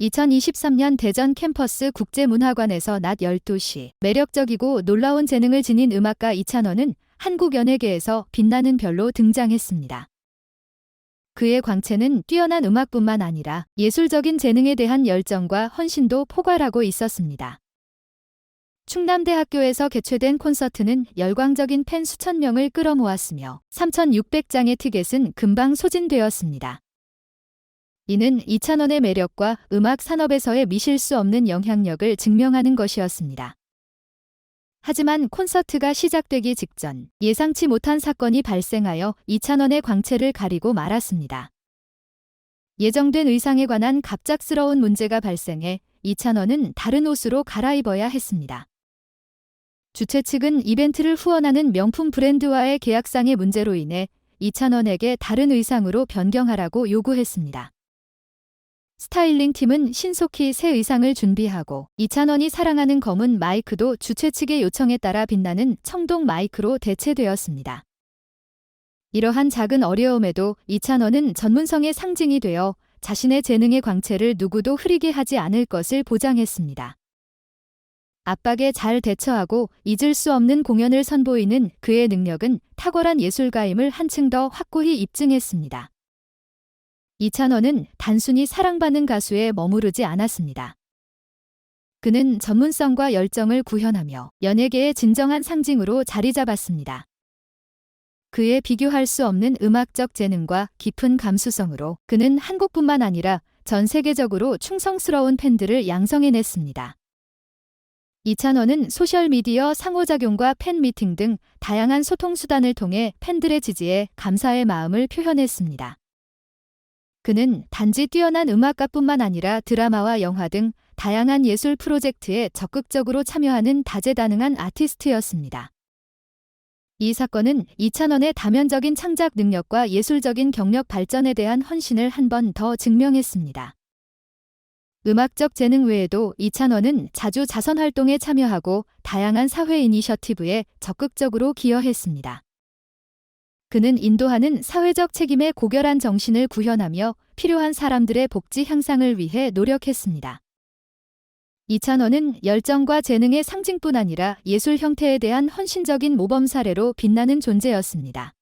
2023년 대전 캠퍼스 국제문화관에서 낮 12시 매력적이고 놀라운 재능을 지닌 음악가 이찬원은 한국 연예계에서 빛나는 별로 등장했습니다. 그의 광채는 뛰어난 음악뿐만 아니라 예술적인 재능에 대한 열정과 헌신도 포괄하고 있었습니다. 충남대학교에서 개최된 콘서트는 열광적인 팬 수천 명을 끌어모았으며 3,600장의 티켓은 금방 소진되었습니다. 이는 이찬원의 매력과 음악 산업에서의 미실 수 없는 영향력을 증명하는 것이었습니다. 하지만 콘서트가 시작되기 직전 예상치 못한 사건이 발생하여 이찬원의 광채를 가리고 말았습니다. 예정된 의상에 관한 갑작스러운 문제가 발생해 이찬원은 다른 옷으로 갈아입어야 했습니다. 주최 측은 이벤트를 후원하는 명품 브랜드와의 계약상의 문제로 인해 이찬원에게 다른 의상으로 변경하라고 요구했습니다. 스타일링 팀은 신속히 새 의상을 준비하고 이찬원이 사랑하는 검은 마이크도 주최 측의 요청에 따라 빛나는 청동 마이크로 대체되었습니다. 이러한 작은 어려움에도 이찬원은 전문성의 상징이 되어 자신의 재능의 광채를 누구도 흐리게 하지 않을 것을 보장했습니다. 압박에 잘 대처하고 잊을 수 없는 공연을 선보이는 그의 능력은 탁월한 예술가임을 한층 더 확고히 입증했습니다. 이찬원은 단순히 사랑받는 가수에 머무르지 않았습니다. 그는 전문성과 열정을 구현하며 연예계의 진정한 상징으로 자리 잡았습니다. 그의 비교할 수 없는 음악적 재능과 깊은 감수성으로 그는 한국뿐만 아니라 전 세계적으로 충성스러운 팬들을 양성해냈습니다. 이찬원은 소셜미디어 상호작용과 팬미팅 등 다양한 소통수단을 통해 팬들의 지지에 감사의 마음을 표현했습니다. 그는 단지 뛰어난 음악가뿐만 아니라 드라마와 영화 등 다양한 예술 프로젝트에 적극적으로 참여하는 다재다능한 아티스트였습니다. 이 사건은 이찬원의 다면적인 창작 능력과 예술적인 경력 발전에 대한 헌신을 한 번 더 증명했습니다. 음악적 재능 외에도 이찬원은 자주 자선 활동에 참여하고 다양한 사회 이니셔티브에 적극적으로 기여했습니다. 그는 인도하는 사회적 책임의 고결한 정신을 구현하며 필요한 사람들의 복지 향상을 위해 노력했습니다. 이찬원은 열정과 재능의 상징뿐 아니라 예술 형태에 대한 헌신적인 모범 사례로 빛나는 존재였습니다.